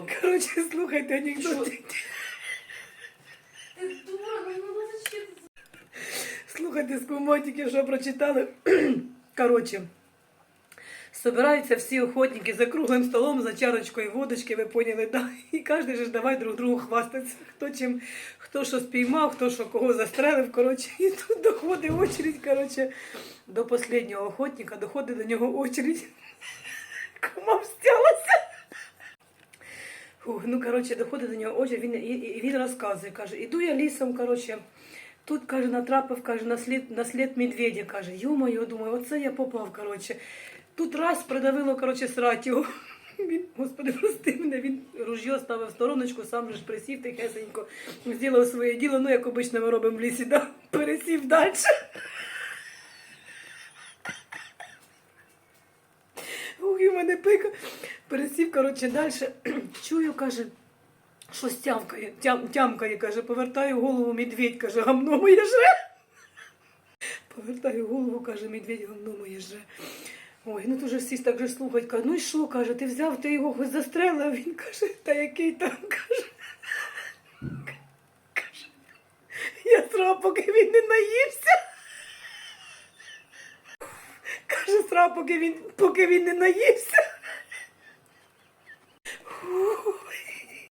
попав. Коротше, слухайте анекдот. Ти дура, ну ну? Слухайте з кумотики, що прочитали. Коротше. Собираються всі охотники за круглим столом, за чарочкою водочки, ви поняли, да? І кожен же ж давай друг другу хвастатися. Хто чим, хто що спіймав, хто що кого застрелив. Коротше, і тут доходить очередь, коротше, до останнього охотника, доходить до нього очередь. Кума встялася. Ну, коротше, доходить до нього очередь, він, і, він розказує, каже, іду я лісом, коротше, Тут, каже, натрапив, каже, на слід, на слід медведя, каже, ё-моё, думаю, оце я попав, коротше. Тут раз придавило, коротше, срать. Він, господи, прости мене, він ружьо ставив в стороночку, сам же ж присів тихесенько, зробив своє діло, ну, як обично ми робимо в лісі, да? пересів далі. Ой, у мене пика. Пересів, коротше, далі. Чую, каже, щось тямкає, тям, тямкає, каже, повертаю голову, медведь, каже, гамно моє жре. Повертаю голову, каже, медведь, гамно моє жре. Ой, ну тут же всі так же слухають, каже, ну і що, каже, ти взяв, ти його хоч застрелив, він каже, та який там. Каже, я срав, поки він не наївся. Каже, поки він, поки він не наївся.